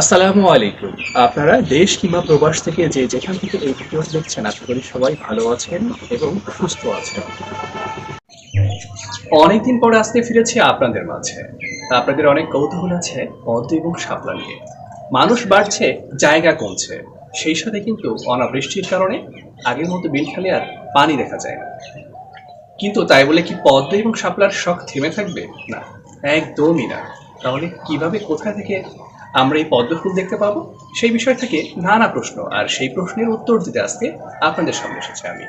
আসসালামু আলাইকুম। আপনারা দেশ কিংবা প্রবাস থেকে যে যেখান থেকে এই ভিডিওটি দেখছেন, আশা করি সবাই ভালো আছেন এবং সুস্থ আছেন। অনেকদিন পরে আসতে ফিরেছি আপনাদের মাঝে। আপনাদের অনেক কৌতূহল আছে, পদ্ম এবং শাপলা নিয়ে। মানুষ বাড়ছে, জায়গা কমছে। সেই সাথে কিন্তু অনাবৃষ্টির কারণে আগের মতো বিলখালে আর পানি দেখা যায় না। কিন্তু তাই বলে কি পদ্ম এবং শাপলার শখ থেমে থাকবে? না, একদমই না। তাহলে কীভাবে কোথায় থেকে আমরা এই পদ্ম ফুল দেখতে পাবো। সেই বিষয় থেকে নানা প্রশ্ন, আর সেই প্রশ্নের উত্তর দিতে আজকে আপনাদের সামনে এসেছে আমি।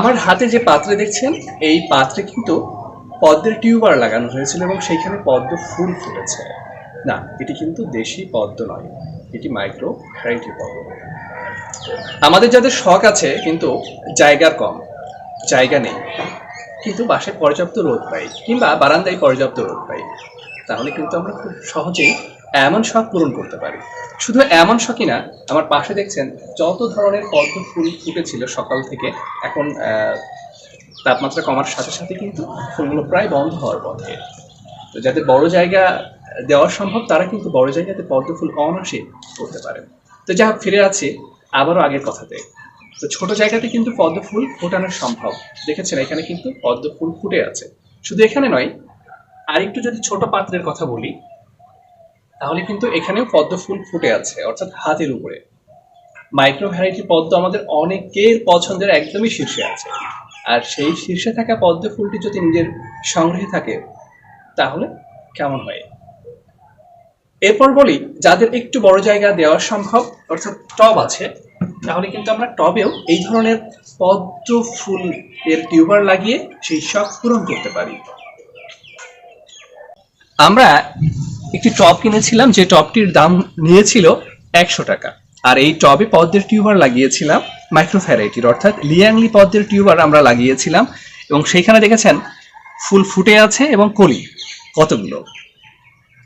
আমার হাতে যে পাত্রে দেখছেন, এই পাত্রে কিন্তু পদ্মের টিউবার লাগানো হয়েছিল এবং সেইখানে পদ্ম ফুল ফুটেছে। না, এটি কিন্তু দেশি পদ্ম নয়, এটি মাইক্রো ভ্যারাইটি পদ্ম। আমাদের যাদের শখ আছে, কিন্তু জায়গার কম, জায়গা নেই, কিন্তু বাসায় পর্যাপ্ত রোদ পাই, কিংবা বারান্দায় পর্যাপ্ত রোদ পাই, তাহলে কিন্তু আমরা খুব সহজেই এমন শখ পূরণ করতে পারি। শুধু এমন শখই না, আমার পাশে দেখছেন যত ধরনের পদ্ম ফুল ফুটেছিল সকাল থেকে, এখন তাপমাত্রা কমার সাথে সাথে কিন্তু ফুলগুলো প্রায় বন্ধ হওয়ার পথে। তো যাতে বড় জায়গা দেওয়া সম্ভব, তারা কিন্তু বড় জায়গাতে পদ্ম ফুল অনায়াসে করতে পারেন তো যা ফিরে আছে আবারও আগের কথাতে। তো ছোট জায়গাতে কিন্তু পদ্ম ফুল ফোটানো সম্ভব। দেখেছেন, এখানে কিন্তু পদ্ম ফুল ফুটে আছে। শুধু এখানে নয় আর একটু যদি ছোট পাত্রের কথা বলি তাহলে কিন্তু এখানেও পদ্ম ফুল ফুটে আছে, অর্থাৎ হাতের উপরে। মাইক্রো ভ্যারাইটি পদ্ম আমাদের অনেকের পছন্দের একদমই শীর্ষে আছে। আর সেই শীর্ষে থাকা পদ্ম ফুলটি যদি নিজের সংগ্রহে থাকে, তাহলে কেমন হয়? এরপর বলি, যাদের একটু বড় জায়গা দেওয়া সম্ভব, অর্থাৎ টব আছে, তাহলে কিন্তু আমরা টবেও এই ধরনের পদ্ম ফুল এর টিউবার লাগিয়ে সেই শখ পূরণ করতে পারি। আমরা একটি টব কিনেছিলাম, যে টবটির দাম নিয়েছিল একশো টাকা। আর এই টবে পদ্মের টিউবার লাগিয়েছিলাম মাইক্রোফ্যারাইটির অর্থাৎ লিয়াংলি পদ্মের টিউবার আমরা লাগিয়েছিলাম এবং সেইখানে দেখেছেন ফুল ফুটে আছে এবং কলি, কতগুলো।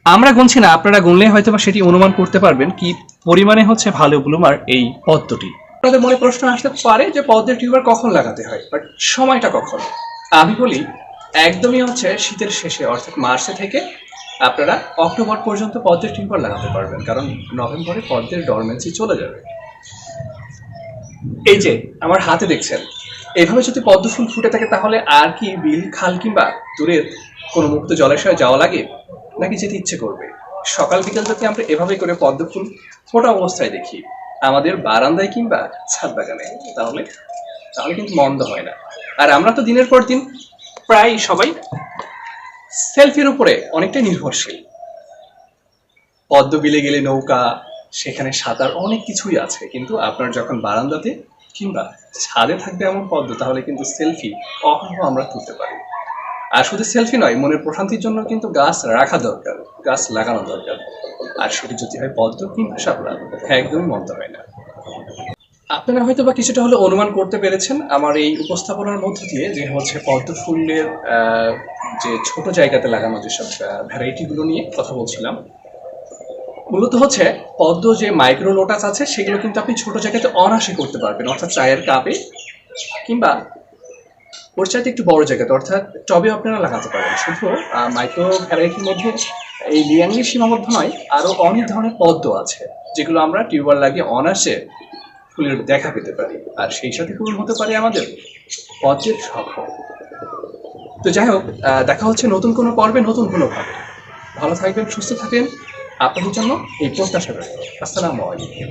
আমরা গুনছি না, আপনারা গুনলে হয়তো বা সেটি অনুমান করতে পারবেন কি পরিমাণে হচ্ছে ভালো ব্লুমার এই পদ্মটি। আপনাদের মনে প্রশ্ন আসতে পারে যে পদ্মের টিউবার কখন লাগাতে হয়, বাট সময়টা কখন? আমি বলি, একদমই হচ্ছে শীতের শেষে, অর্থাৎ মার্চে থেকে আপনারা অক্টোবর পর্যন্ত পদ্মের টিউবার লাগাতে পারবেন, কারণ নভেম্বরে পদ্মের ডরমেন্সি চলে যাবে। এই যে, আমার হাতে দেখছেন, এভাবে যদি পদ্ম ফুল ফুটে থাকে, তাহলে আর কি বিল, খাল কিংবা দূরের কোনো মুক্ত জলাশয়ে যাওয়া লাগে? নাকি যেতে ইচ্ছে করবে? সকাল বিকাল যদি আমরা এভাবে করে পদ্ম ফুল ফোটা অবস্থায় দেখি, আমাদের বারান্দায় কিংবা ছাদ বাগানে, তাহলে তাহলে কিন্তু মন্দ হয় না। আর আমরা তো দিনের পর দিন প্রায় সবাই সেলফির উপরে অনেকটাই নির্ভরশীল। পদ্ম বিলে গেলে নৌকা, সেখানে সাঁতার অনেক কিছুই আছে, কিন্তু আপনার যখন বারান্দাতে কিংবা ছাদে থাকবে এমন পদ্ম, তাহলে কিন্তু সেলফি অহরহ আমরা তুলতে পারি আর শুধু সেলফি নয়, মনের প্রশান্তির জন্য কিন্তু গাছ রাখা দরকার, গাছ লাগানো দরকার। আর সেটি যদি হয় পদ্ম কিংবা শাপলা একদমই মন্দ হয় না। আপনারা হয়তো বা কিছুটা হলে অনুমান করতে পেরেছেন আমার এই উপস্থাপনার মধ্য দিয়ে যে হচ্ছে পদ্ম ফুলের যে ছোট জায়গাতে লাগানো যেসব ভ্যারাইটিগুলো নিয়ে কথা বলছিলাম, মূলত হচ্ছে পদ্ম যে মাইক্রো লোটাস আছে, সেগুলো কিন্তু আপনি ছোট জায়গাতে অনায়াসে করতে পারবেন। অর্থাৎ চায়ের কাপে কিংবা ওর চাইতে একটু বড় জায়গাতে, অর্থাৎ টবে আপনারা লাগাতে পারেন। শুধু মাইক্রো ভ্যারাইটির মধ্যে এই লিয়াংলি সীমাবদ্ধ নয় আরও অনেক ধরনের পদ্ম আছে, যেগুলো আমরা টিউবার লাগিয়ে অনায়াসে ফুলের দেখা পেতে পারি। আর সেই সাথে পূরণ হতে পারে আমাদের পদ্মের শখ তো যাই হোক দেখা হচ্ছে নতুন কোনো পর্বে, নতুন কোনো ভাবে ভালো থাকবেন, সুস্থ থাকেন। আপনাদের জন্য এই প্রত্যাশা রইল আসসালামু আলাইকুম।